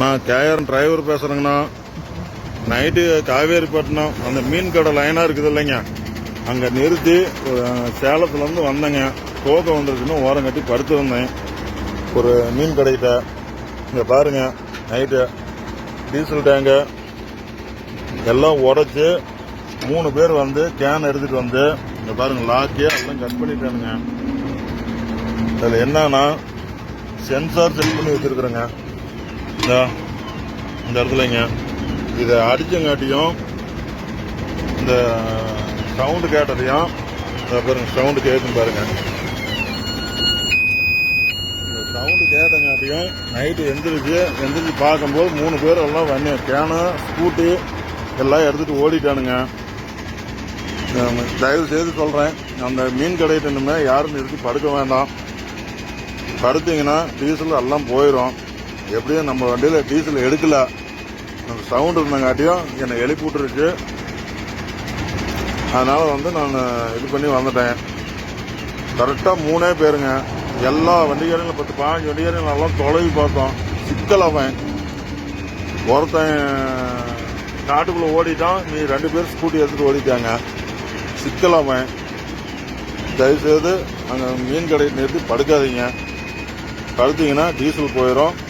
நான் KR driver பேசுறேங்கண்ணா. Night Kaveripattinam அந்த மீன் கடை லைனா இருக்குது இல்லைங்க. அங்க நிறுத்தி சேலத்துலேருந்து சேலத்துல இருந்து வந்தேங்க. தோக்கம் வந்துருச்சுன்னு ஓரம் கட்டி படுத்திருந்தேன். ஒரு மீன் கடைகிட்ட. இங்க பாருங்க நைட்டு டீசல் டேங்கு எல்லாம் உடைச்சு மூணு பேர் வந்து கேன் எடுத்துட்டு வந்து இங்க பாருங்க லாக்கி எல்லாம் கட் பண்ணிட்டானுங்க. அதில் என்னன்னா சென்சார் செட் பண்ணி வச்சிருக்கிறேங்க. இந்த இந்த இடத்துலங்க. இதை அடிச்சங்காட்டியும் இந்த சவுண்டு கேட்டதையும் இதை பாருங்க சவுண்டு கேட்கும் பாருங்க. இந்த சவுண்டு கேட்டங்காட்டியும் நைட்டு எந்திரிச்சு எந்திரிச்சு பார்க்கும்போது மூணு பேர் எல்லாம் வண்டி கேனு ஸ்கூட்டி எல்லாம் எடுத்துட்டு ஓடிட்டானுங்க. தயவு செய்து சொல்றேன் அந்த மீன் கடையிட்ட இனிமே யாரும் நிறுத்தி படுக்க வேண்டாம். படுத்தீங்கன்னா டீசல் எல்லாம் போயிடும் எப்படியும் நம்ம வண்டியில் டீசல் எடுக்கல. அந்த சவுண்ட் இருந்தங்காட்டியும் என்னை எழுப்பி விட்டுருச்சு வந்து நான் இது பண்ணி வந்துட்டேன். கரெக்டாக மூணே பேருங்க. எல்லா வண்டிகாரங்களும் பத்து பாஞ்சு வண்டிகாரங்களும் நல்லா தொலைவி பார்த்தோம். சிக்கல் அவன். ஒருத்தன் காட்டுக்குள்ளே ஓடிட்டான். நீ ரெண்டு பேரும் ஸ்கூட்டி எடுத்துகிட்டு ஓடிட்டாங்க. சிக்கல் அவன். தயவுசெய்து அங்கே மீன் கடையை நிறுத்தி படுக்காதீங்க. படுத்தீங்கன்னா டீசல் போயிடும்